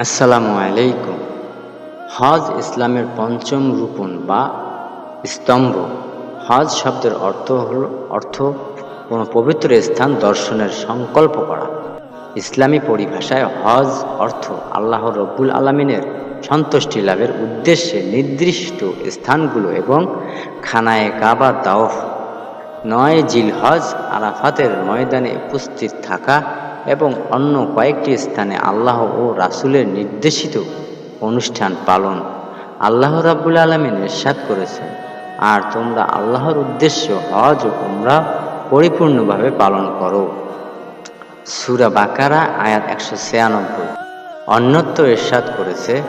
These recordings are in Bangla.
আসসালামু আলাইকুম। হজ ইসলামের পঞ্চম রূপন বা স্তম্ভ। হজ শব্দের অর্থ হল অর্থ কোনো পবিত্র স্থান দর্শনের সংকল্প করা। ইসলামী পরিভাষায় হজ অর্থ আল্লাহ রব্বুল আলমিনের সন্তুষ্টি লাভের উদ্দেশ্যে নির্দিষ্ট স্থানগুলো এবং খানায় কাবা দাওফ নয় জিল হজ আরাফাতের ময়দানে উপস্থিত থাকা এবং অন্য কয়েকটি স্থানে আল্লাহ ও রাসূলের নির্দেশিত অনুষ্ঠান পালন আল্লাহ রাব্বুল আলমিন এরশাদ করেছেন। আর তোমরা আল্লাহর উদ্দেশ্য হজ ও উমরা পরিপূর্ণভাবে পালন করো। সুরা বাকারা, আয়াত একশো ছিয়ানব্বই। অন্যত্র এরশাদ করেছে,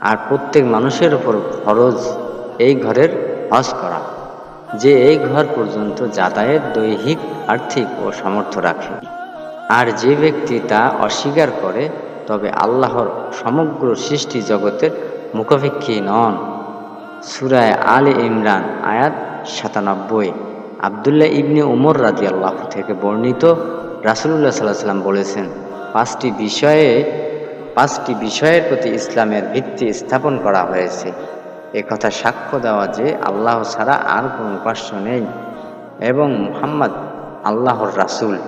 আর প্রত্যেক মানুষের উপর ফরজ এই ঘরের হজ করা, যে এই ঘর পর্যন্ত যাতায়াত, দৈহিক, আর্থিক ও সামর্থ্য রাখে। আর যে ব্যক্তি তা অস্বীকার করে, তবে আল্লাহর সমগ্র সৃষ্টি জগতের মুখাপেক্ষী নন। সুরায় আলে ইমরান, আয়াত সাতানব্বই। আবদুল্লাহ ইবনে উমর রাজি আল্লাহ থেকে বর্ণিত রাসুলুল্লাহ সাল্লাহ সাল্লাম বলেছেন, পাঁচটি বিষয়ে, পাঁচটি বিষয়ের প্রতি ইসলামের ভিত্তি স্থাপন করা হয়েছে। কথা সাক্ষ্য দেওয়া যে আল্লাহ ছাড়া আর কোনো উপাস্য নেই এবং মুহাম্মদ আল্লাহর রাসুল।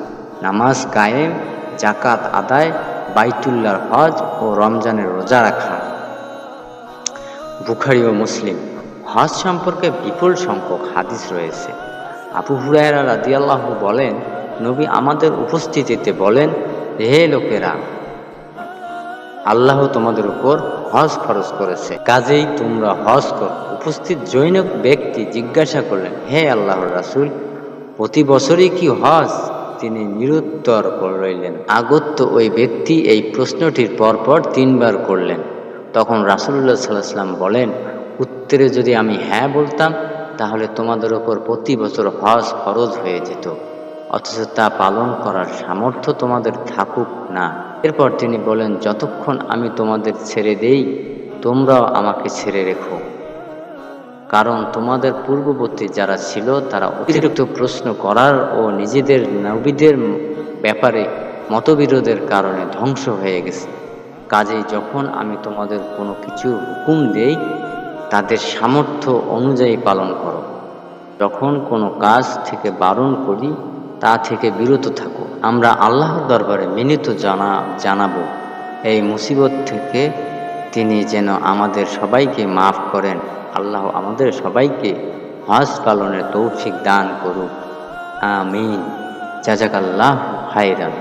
নামাজ কায়েম জাকাত আদায় বাইতুল্লার হজ ও রমজানের রোজা রাখা। বুখারি ও মুসলিম। হজ সম্পর্কে বিপুল সংখ্যক হাদিস রয়েছে। আবু হুরায়রা রাদিয়াল্লাহ বলেন, নবী আমাদের উপস্থিতিতে বলেন, হে লোকেরা, আল্লাহ তোমাদের উপর হজ খরচ করেছে। কাজেই তোমরা হজ কর। উপস্থিত জৈনক ব্যক্তি জিজ্ঞাসা করলেন, হে আল্লাহর রাসুল, প্রতি বছরই কি হজ? তিনি নিরুত্তর রইলেন আগত্য ওই ব্যক্তি এই প্রশ্নটির পরপর তিনবার করলেন। তখন রাসুল্লাহ সাল্লাহ সাল্লাম বলেন, উত্তরে যদি আমি হ্যাঁ বলতাম, তাহলে তোমাদের ওপর প্রতি বছর হজ ফরজ হয়ে যেত। অথচ তা পালন করার সামর্থ্য তোমাদের থাকুক না। এরপর তিনি বলেন, যতক্ষণ আমি তোমাদের ছেড়ে দেই, তোমরাও আমাকে ছেড়ে রেখো। কারণ তোমাদের পূর্ববর্তী যারা ছিল, তারা অতিরিক্ত প্রশ্ন করার ও নিজেদের নবীদের ব্যাপারে মতবিরোধের কারণে ধ্বংস হয়ে গেছে। কাজেই যখন আমি তোমাদের কোনো কিছু হুকুম দেই, তাদের সামর্থ্য অনুযায়ী পালন করো। যখন কোনো কাজ থেকে বারণ করি, তা থেকে বিরত থাকো। আমরা আল্লাহর দরবারে মিনিত জানা, জানাব, এই মুসিবত থেকে তিনি যেন আমাদের সবাইকে মাফ করেন। আল্লাহ আমাদের সবাইকে হজ পালনের তৌফিক দান করুক। আমিন। জাজাকাল্লাহ হায়রান